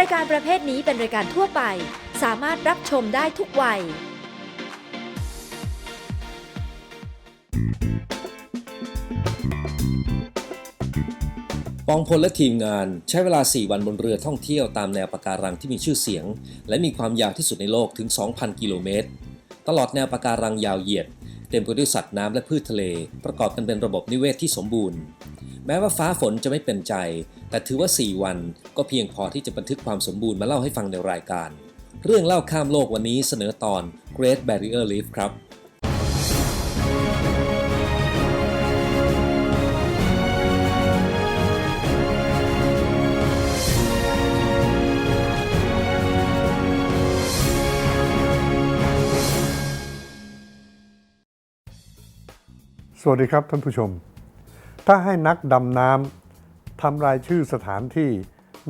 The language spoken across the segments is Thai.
รายการประเภทนี้เป็นรายการทั่วไป สามารถรับชมได้ทุกวัย ปองพลและทีมงานใช้เวลา 4 วันบนเรือท่องเที่ยวตามแนวปะการังที่มีชื่อเสียง และมีความยาวที่สุดในโลกถึง 2,000 กิโลเมตร ตลอดแนวปะการังยาวเหยียด เต็มไปด้วยสัตว์น้ำและพืชทะเล ประกอบกันเป็นระบบนิเวศที่สมบูรณ์ แม้ว่าฟ้าฝนจะไม่เป็นใจ แต่ถือว่า 4 วันก็เพียงพอที่จะบันทึกความสมบูรณ์มาเล่าให้ฟังในรายการ เรื่องเล่าข้ามโลกวันนี้เสนอตอน Great Barrier Reef ครับสวัสดีครับท่านผู้ชม ถ้าให้นักดำน้ำทำรายชื่อสถานที่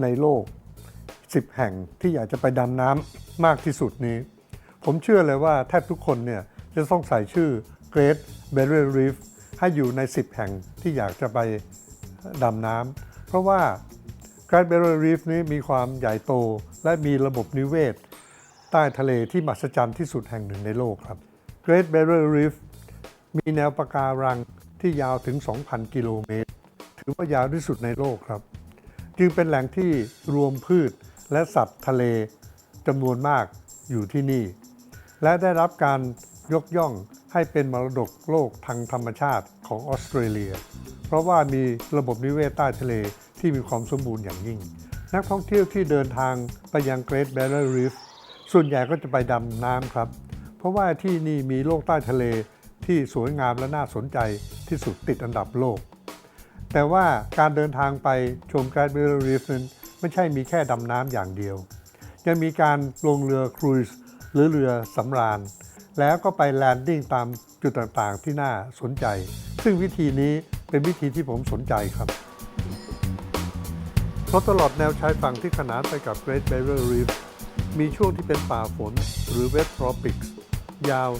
ในโลก 10 แห่งที่อยากจะไปดำน้ำมากที่สุดนี้ ผมเชื่อเลยว่าแทบทุกคนเนี่ยจะต้องใส่ชื่อ Great Barrier Reef ให้อยู่ใน 10 แห่งที่อยากจะไปดำน้ำเพราะว่า Great Barrier Reef นี้มีความใหญ่โตและมีระบบนิเวศ ใต้ทะเลที่มหัศจรรย์ที่สุดแห่งหนึ่งในโลกครับ Great Barrier Reef มีแนวปะการัง ที่ยาวถึง 2,000 กิโลเมตร ถือว่ายาวที่สุดในโลกครับ จึงเป็นแหล่งที่รวมพืชและสัตว์ทะเลจำนวนมากอยู่ที่นี่ และได้รับการยกย่องให้เป็นมรดกโลกทางธรรมชาติของออสเตรเลีย เพราะว่ามีระบบนิเวศใต้ทะเลที่มีความสมบูรณ์อย่างยิ่ง นักท่องเที่ยวที่เดินทางไปยัง Great Barrier Reef ส่วนใหญ่ก็จะไปดำน้ำครับ เพราะว่าที่นี่มีโลกใต้ทะเล ที่สวยงามและน่าสนใจที่สุดติดอันดับโลก แต่ว่าการเดินทางไปชม Great Barrier Reef นั้นไม่ใช่มีแค่ดำน้ำอย่างเดียว ยังมีการลงเรือครูซหรือเรือสำราญ แล้วก็ไปแลนดิ้งตามจุดต่างๆที่น่าสนใจ ซึ่งวิธีนี้เป็นวิธีที่ผมสนใจครับเพราะตลอดแนวชายฝั่งที่ขนานไปกับ Great Barrier Reef มีช่วงที่เป็นป่าฝนหรือ Wet Tropics ยาว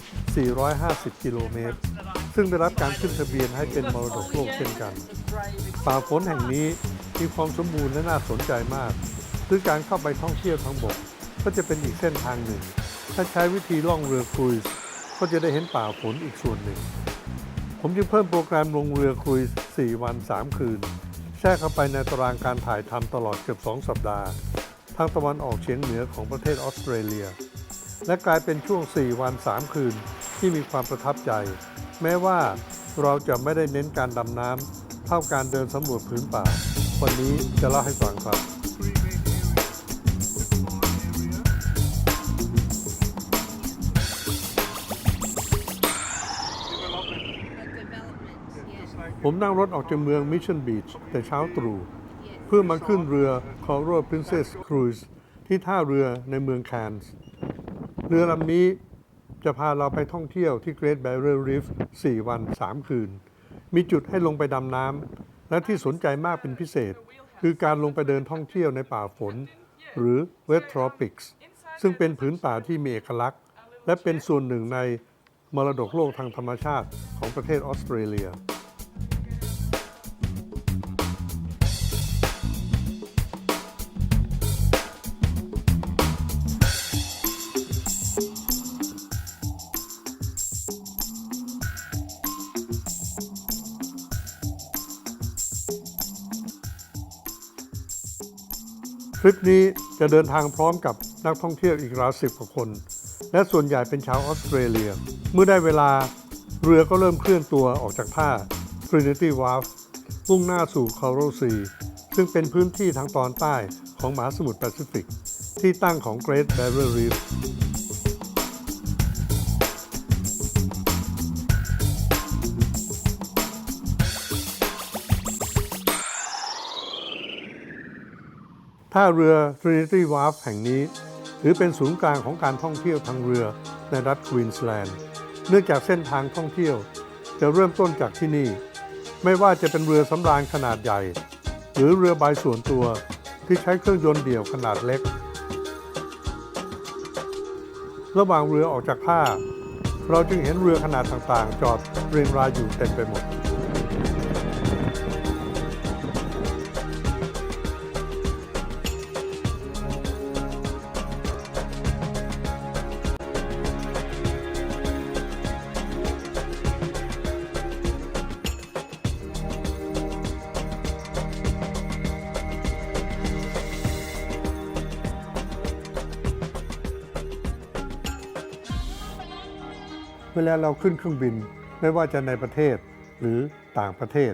450 กิโลเมตร ซึ่งได้รับการขึ้นทะเบียนให้เป็นมรดกโลกเช่นกัน ป่าฝนแห่งนี้มีความสมบูรณ์และน่าสนใจมากซึ่งการเข้าไปท่องเที่ยวทางบก ก็จะเป็นอีกเส้นทางหนึ่ง ถ้าใช้วิธีล่องเรือครูซก็จะได้เห็นป่าฝนอีกส่วนหนึ่ง ผมจึงเพิ่มโปรแกรมลงเรือครูซ4วัน 3 คืนแทรกเข้าไปในตารางการถ่ายทำตลอดเกือบ 2 สัปดาห์ ทางตะวันออกเฉียงเหนือของประเทศออสเตรเลีย และกลายเป็นช่วง 4 วัน 3 คืนที่มีความประทับใจ แม้ว่าเราจะไม่ได้เน้นการดำน้ำเท่าการเดินสำรวจพื้นป่า วันนี้จะเล่าให้ฟังครับผมนั่งรถออกจากเมืองมิชชันบีชแต่เช้าตรู่เพื่อมาขึ้นเรือ Coral Princess Cruise ที่ท่าเรือในเมืองแคนส์ เรือลำนี้จะพาเราไปท่องเที่ยวที่ Great Barrier Reef 4 วัน 3 คืน มีจุดให้ลงไปดำน้ำ และที่สนใจมากเป็นพิเศษ คือการลงไปเดินท่องเที่ยวในป่าฝน หรือ Wet Tropics ซึ่งเป็นผืนป่าที่มีเอกลักษณ์ และเป็นส่วนหนึ่งในมรดกโลกทางธรรมชาติของประเทศออสเตรเลีย ริปนี้จะเดินทางพร้อมกับนักท่องเที่ยวอีกราวสิบกว่าคน และส่วนใหญ่เป็นชาวออสเตรเลีย เมื่อได้เวลาเรือก็เริ่มเคลื่อนตัวออกจากท่า Trinity Wharf มุ่งหน้าสู่ Coral Sea ซึ่งเป็นพื้นที่ทางตอนใต้ของมหาสมุทรแปซิฟิก ที่ตั้งของ Great Barrier Reef ท่าเรือ Trinity Wharf แห่งนี้ ถือเป็นศูนย์กลางของการท่องเที่ยวทางเรือในรัฐควีนสแลนด์เนื่องจากเส้นทางท่องเที่ยว จะเริ่มต้นจากที่นี่ ไม่ว่าจะเป็นเรือสำราญขนาดใหญ่ หรือเรือใบส่วนตัวที่ใช้เครื่องยนต์เดี่ยวขนาดเล็ก ระหว่างเรือออกจากท่า เราจึงเห็นเรือขนาดต่างๆ จอดเรียงรายอยู่เต็มไปหมด เวลาเราขึ้นเครื่องบิน ไม่ว่าจะในประเทศหรือต่างประเทศ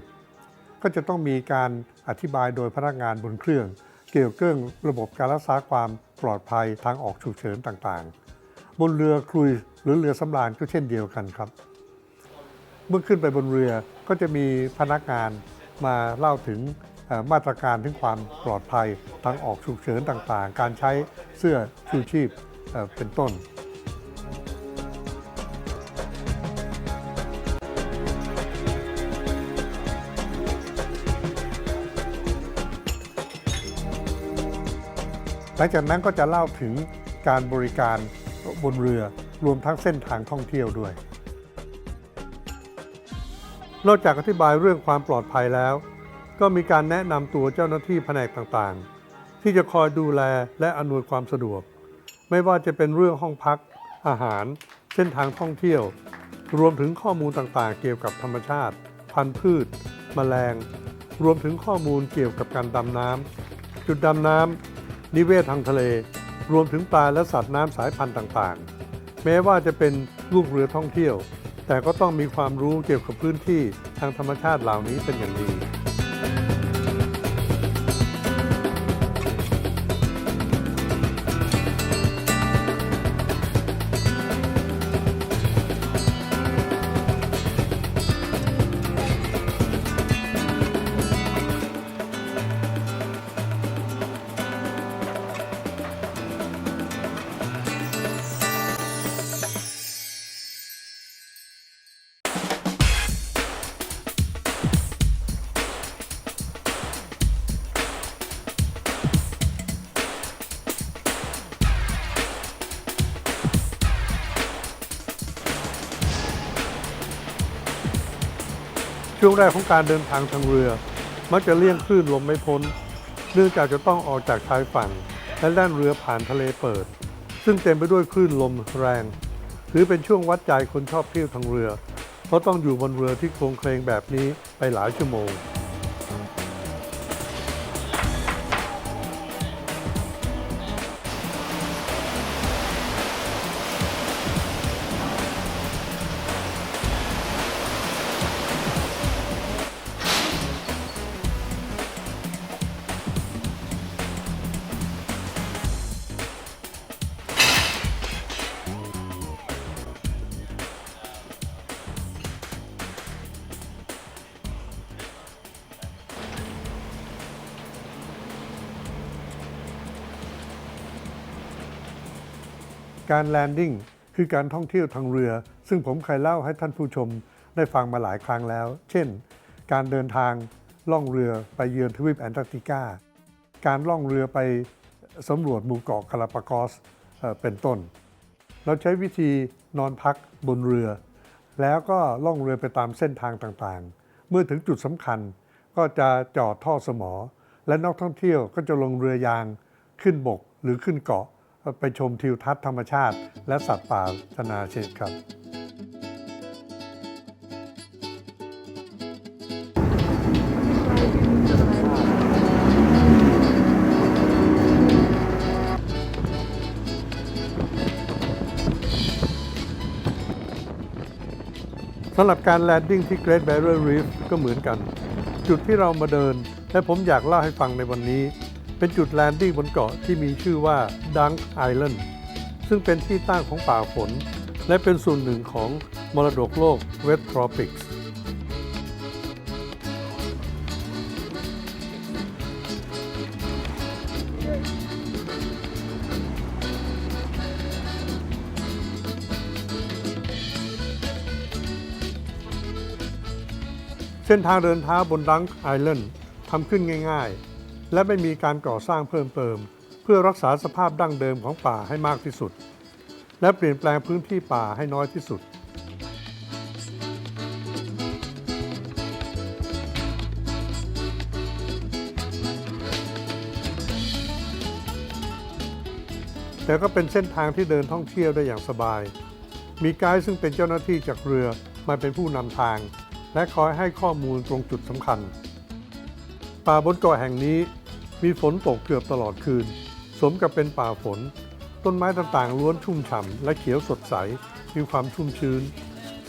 ก็จะต้องมีการอธิบายโดยพนักงานบนเครื่อง เกี่ยวกับเรื่องระบบการรักษาความปลอดภัยทางออกฉุกเฉินต่างๆ บนเรือครุยหรือเรือสำราญก็เช่นเดียวกันครับ เมื่อขึ้นไปบนเรือก็จะมีพนักงานมาเล่าถึงมาตรการถึงความปลอดภัยทางออกฉุกเฉินต่างๆ การใช้เสื้อชูชีพเป็นต้น หลังจากนั้นก็จะเล่าถึงการบริการบนเรือรวมทั้งเส้นทางท่องเที่ยวด้วย นอกจากอธิบายเรื่องความปลอดภัยแล้ว ก็มีการแนะนำตัวเจ้าหน้าที่แผนกต่างๆ ที่จะคอยดูแลและอำนวยความสะดวก ไม่ว่าจะเป็นเรื่องห้องพัก อาหาร เส้นทางท่องเที่ยว รวมถึงข้อมูลต่างๆ เกี่ยวกับธรรมชาติ พันธุ์พืช แมลง รวมถึงข้อมูลเกี่ยวกับการดำน้ำจุดดำน้ำ นิเวศทางทะเล รวมถึงปลาและสัตว์น้ำสายพันธุ์ต่างๆ แม้ว่าจะเป็นลูกเรือท่องเที่ยว แต่ก็ต้องมีความรู้เกี่ยวกับพื้นที่ทางธรรมชาติเหล่านี้เป็นอย่างดี ช่วงแรกของการเดินทางทางเรือ มักจะเลี่ยงคลื่นลมไม่พ้น เนื่องจากจะต้องออกจากชายฝั่ง และแล่นเรือผ่านทะเลเปิด ซึ่งเต็มไปด้วยคลื่นลมแรง ถือเป็นช่วงวัดใจคนชอบเที่ยวทางเรือ เพราะต้องอยู่บนเรือที่โครงเคลงแบบนี้ไปหลายชั่วโมง การแลนดิ้งคือการท่องเที่ยวทางเรือ ซึ่งผมเคยเล่าให้ท่านผู้ชมได้ฟังมาหลายครั้งแล้ว เช่น การเดินทางล่องเรือไปเยือนทวีปแอนตาร์กติกา การล่องเรือไปสำรวจหมู่เกาะกาลาปากอสเป็นต้น เราใช้วิธีนอนพักบนเรือ แล้วก็ล่องเรือไปตามเส้นทางต่างๆ เมื่อถึงจุดสำคัญก็จะจอดท่อสมอ และนักท่องเที่ยวก็จะลงเรือยางขึ้นบกหรือขึ้นเกาะ ไปชมทิวทัศน์ธรรมชาติ และสัตว์ป่านานาชนิดครับ สำหรับการแลนดิ้งที่ Great Barrier Reef ก็เหมือนกัน จุดที่เรามาเดิน และผมอยากเล่าให้ฟังในวันนี้ เป็นจุดแลนดิ้งบนเกาะที่มีชื่อว่า Dunk Island ซึ่งเป็นที่ตั้งของป่าฝน และเป็นส่วนหนึ่งของมรดกโลก Wet Tropics เส้นทางเดินเท้าบนดังไอแลนด์ทำขึ้นง่าย ๆ และไม่มีการก่อสร้างเพิ่มเติม เพื่อรักษาสภาพดั้งเดิมของป่าให้มากที่สุด และเปลี่ยนแปลงพื้นที่ป่าให้น้อยที่สุด แต่ก็เป็นเส้นทางที่เดินท่องเที่ยวได้อย่างสบาย มีไกด์ซึ่งเป็นเจ้าหน้าที่จากเรือมาเป็นผู้นำทาง และคอยให้ข้อมูลตรงจุดสำคัญป่าบนเกาะแห่งนี้ มีฝนตกเกือบตลอดคืน สมกับเป็นป่าฝน ต้นไม้ต่างๆ ล้วนชุ่มฉ่ำและเขียวสดใส มีความชุ่มชื้น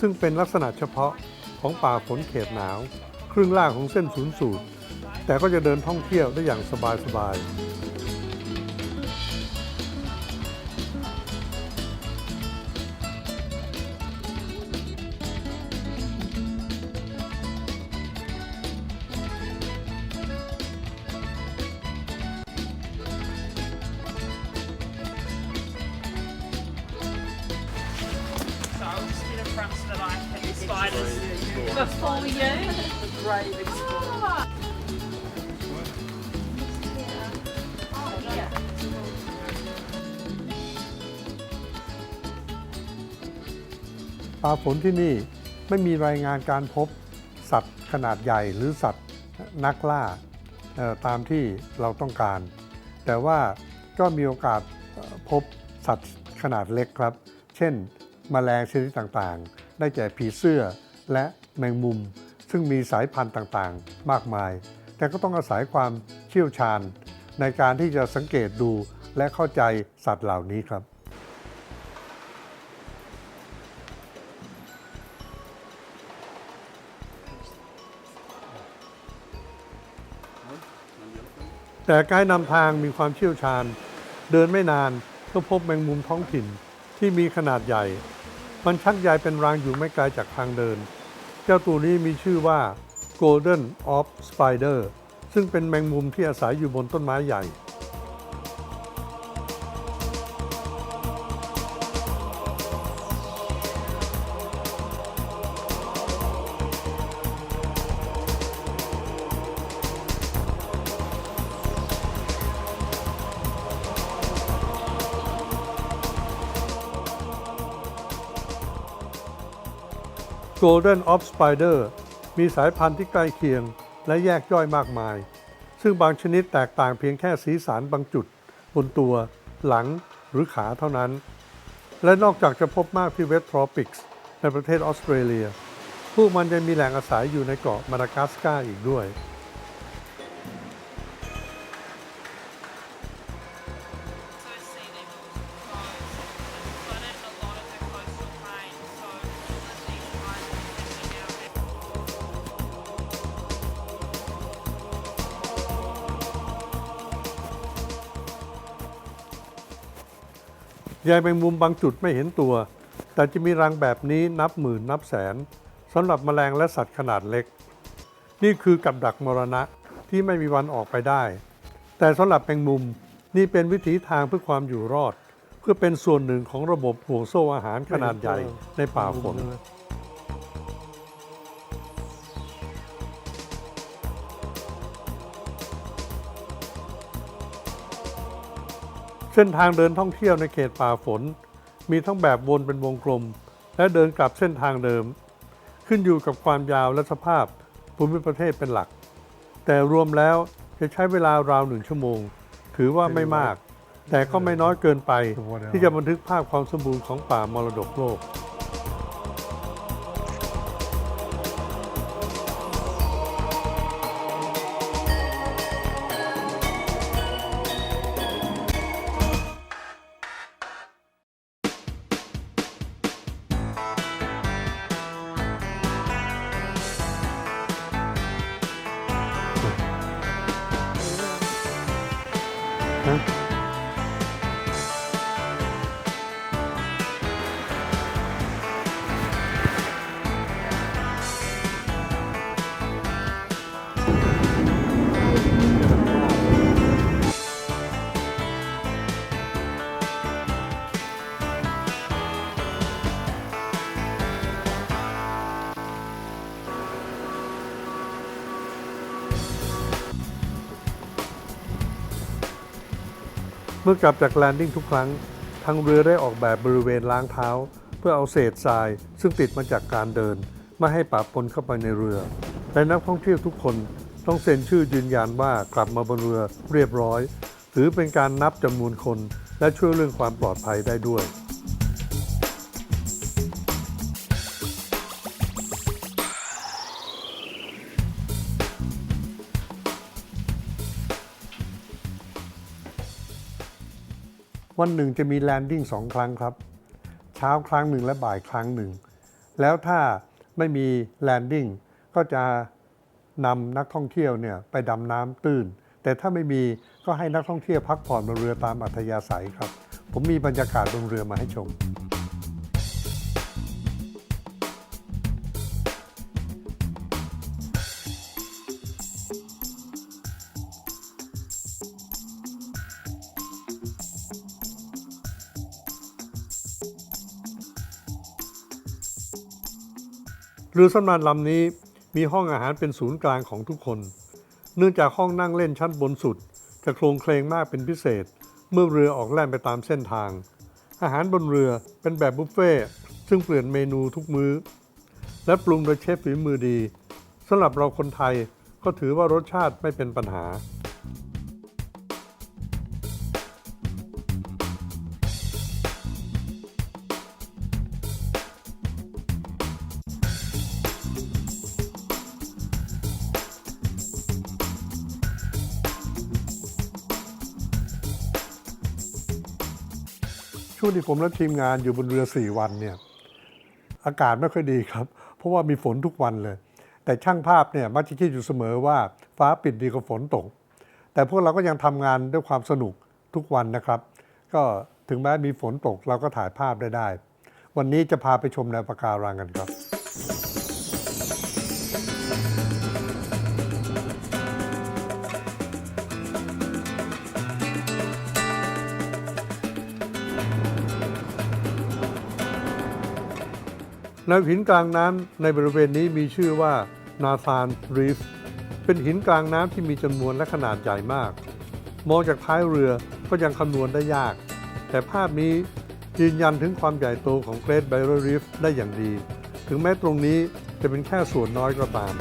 ซึ่งเป็นลักษณะเฉพาะของป่าฝนเขตหนาว ครึ่งล่างของเส้นศูนย์สูตร แต่ก็จะเดินท่องเที่ยวได้อย่างสบายๆ ป่าฝนที่นี่ไม่มีรายงานการพบสัตว์ขนาดใหญ่หรือสัตว์นักล่าตามที่เราต้องการ แต่ว่าก็มีโอกาสพบสัตว์ขนาดเล็กครับ เช่นแมลงชนิดต่างๆ ได้แก่ผีเสื้อและแมงมุม ซึ่งมีสายพันธุ์ต่างๆ มากมาย แต่ก็ต้องอาศัยความเชี่ยวชาญ ในการที่จะสังเกตดูและเข้าใจสัตว์เหล่านี้ครับ แต่ไกด์นำทางมีความเชี่ยวชาญ เดินไม่นานก็พบแมงมุมท้องถิ่นที่มีขนาดใหญ่ มันชักใยเป็นรังอยู่ไม่ไกลจากทางเดิน เจ้าตัวนี้มีชื่อว่า Golden Orb Spider ซึ่งเป็นแมงมุมที่อาศัยอยู่บนต้นไม้ใหญ่ Golden o f Spider มีสายพันธุ์ที่ใกล้เคียงและแยกย่อยมากมาย ซึ่งบางชนิดแตกต่างเพียงแค่สีสันบางจุด บนตัว หลังหรือขาเท่านั้น และนอกจากจะพบมากที่เวสทรอปิกส์ในประเทศออสเตรเลีย พวกมันยังมีแหล่งอาศัยอยู่ในเกาะมาดากัสการ์อีกด้วย ใยแมงมุมบางจุดไม่เห็นตัว แต่จะมีรังแบบนี้นับหมื่นนับแสนสำหรับแมลงและสัตว์ขนาดเล็ก นี่คือกับดักมรณะที่ไม่มีวันออกไปได้ แต่สำหรับแมงมุมนี่เป็นวิถีทางเพื่อความอยู่รอด เพื่อเป็นส่วนหนึ่งของระบบห่วงโซ่อาหารขนาดใหญ่ในป่าฝน เส้นทางเดินท่องเที่ยวในเขตป่าฝน มีทั้งแบบวนเป็นวงกลม และเดินกลับเส้นทางเดิม ขึ้นอยู่กับความยาวและสภาพภูมิประเทศเป็นหลัก แต่รวมแล้วจะใช้เวลาราวหนึ่งชั่วโมง ถือว่าไม่มาก แต่ก็ไม่น้อยเกินไปที่จะบันทึกภาพความสมบูรณ์ของป่ามรดกโลก อกลับจากแลนดิ้งทุกครั้ง ทางเรือได้ออกแบบบริเวณล้างเท้า เพื่อเอาเศษทราย ซึ่งติดมาจากการเดินไม่ให้ปะปนเข้าไปในเรือ และนักท่องเที่ยวทุกคนต้องเซ็นชื่อยืนยันว่ากลับมาบนเรือเรียบร้อย ถือเป็นการนับจำนวนคน และช่วยเรื่องความปลอดภัยได้ด้วย วันหนึ่งจะมีแลนดิ้งสองครั้งครับ เช้าครั้งหนึ่งและบ่ายครั้งหนึ่ง แล้วถ้าไม่มีแลนดิ้งก็จะนำนักท่องเที่ยวเนี่ยไปดำน้ำตื้น แต่ถ้าไม่มีก็ให้นักท่องเที่ยวพักผ่อนบนเรือตามอัธยาศัยครับ ผมมีบรรยากาศบนเรือมาให้ชม เรือสำราญลำนี้มีห้องอาหารเป็นศูนย์กลางของทุกคน เนื่องจากห้องนั่งเล่นชั้นบนสุด จะโครงเคลงมากเป็นพิเศษ เมื่อเรือออกแล่นไปตามเส้นทาง อาหารบนเรือเป็นแบบบุฟเฟ่ต์ซึ่งเปลี่ยนเมนูทุกมื้อ และปรุงโดยเชฟฝีมือดีสำหรับเราคนไทยก็ถือว่ารสชาติไม่เป็นปัญหา ช่วงที่ผมและทีมงานอยู่บนเรือ 4 วันเนี่ยอากาศไม่ค่อยดีครับ เพราะว่ามีฝนทุกวันเลย แต่ช่างภาพเนี่ยมักจะคิดอยู่เสมอว่าฟ้าปิดดีกว่าฝนตก แต่พวกเราก็ยังทำงานด้วยความสนุกทุกวันนะครับ ก็ถึงแม้มีฝนตกเราก็ถ่ายภาพได้ได้ วันนี้จะพาไปชมแนวปะการังกันครับ นหินกลางน้ำในบริเวณนี้มีชื่อว่านาซานรีฟเป็นหินกลางน้ำที่มีจำนวนและขนาดใหญ่มาก มองจากท้ายเรือก็ยังคำนวณได้ยาก แต่ภาพนี้ยืนยันถึงความใหญ่โตของเกรดไบรอร์รีฟได้อย่างดี ถึงแม้ตรงนี้จะเป็นแค่ส่วนน้อยก็ตาม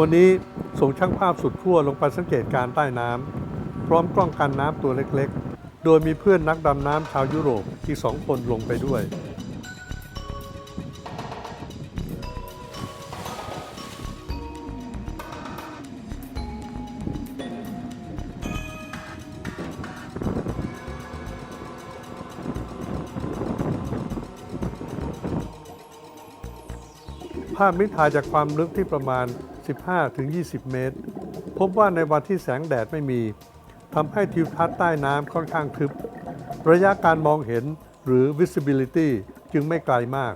วันนี้ส่งช่างภาพสุดขั้วลงไปสังเกตการใต้น้ำพร้อมกล้องกันน้ำตัวเล็กๆ โดยมีเพื่อนนักดำน้ำชาวยุโรปอีกสองคนลงไปด้วย ภาพนี้ถ่ายจากความลึกที่ประมาณ 15-20 เมตร พบว่าในวันที่แสงแดดไม่มีทำให้ทิวทัศน์ใต้น้ำค่อนข้างทึบ ระยะการมองเห็นหรือ visibility จึงไม่ไกลมาก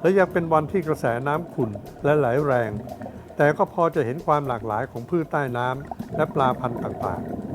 และยังเป็นวันที่กระแสน้ำขุ่นและไหลแรง แต่ก็พอจะเห็นความหลากหลายของพืชใต้น้ำและปลาพันธุ์ต่างๆ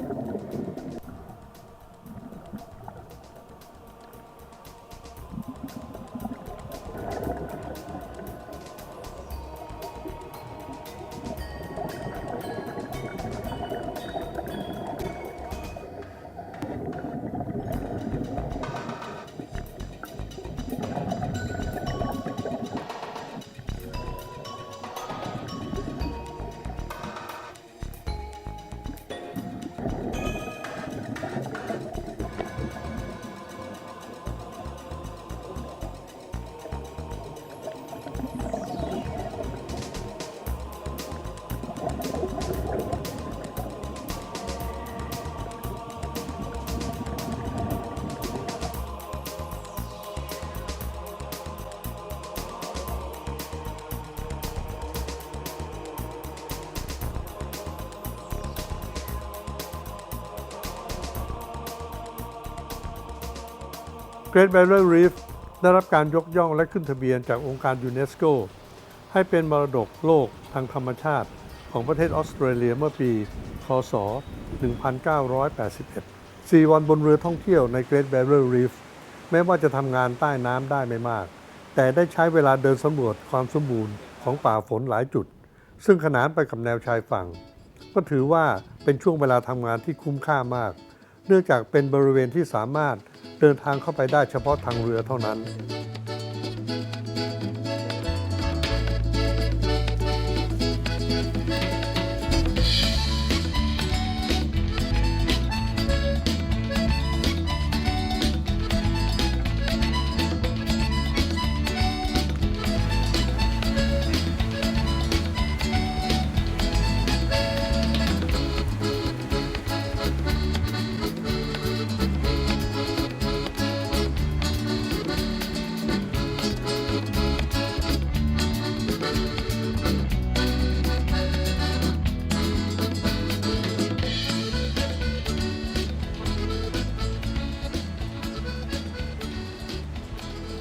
Great Barrier Reef ได้รับการยกย่องและขึ้นทะเบียนจากองค์การยูเนสโกให้เป็นมรดกโลกทางธรรมชาติของประเทศออสเตรเลียเมื่อปี คศ 1981 4 วันบนเรือท่องเที่ยวใน Great Barrier Reef แม้ว่าจะทำงานใต้น้ำได้ไม่มาก แต่ได้ใช้เวลาเดินสำรวจความสมบูรณ์ของป่าฝนหลายจุด ซึ่งขนานไปกับแนวชายฝั่ง ก็ถือว่าเป็นช่วงเวลาทำงานที่คุ้มค่ามาก เนื่องจากเป็นบริเวณที่สามารถ เดินทางเข้าไปได้เฉพาะทางเรือเท่านั้น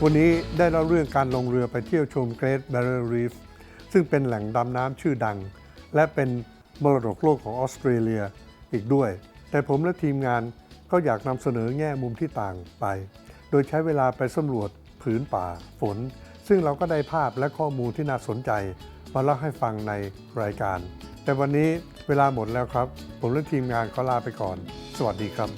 วันนี้ได้เล่าเรื่องการลงเรือไปเที่ยวชม Great Barrier Reef ซึ่งเป็นแหล่งดำน้ำชื่อดัง และเป็นมรดกโลกของออสเตรเลียอีกด้วย แต่ผมและทีมงานก็อยากนำเสนอแง่มุมที่ต่างไป โดยใช้เวลาไปสำรวจผืนป่าฝน ซึ่งเราก็ได้ภาพและข้อมูลที่น่าสนใจ มาเล่าให้ฟังในรายการ แต่วันนี้เวลาหมดแล้วครับ ผมและทีมงานขอลาไปก่อน สวัสดีครับ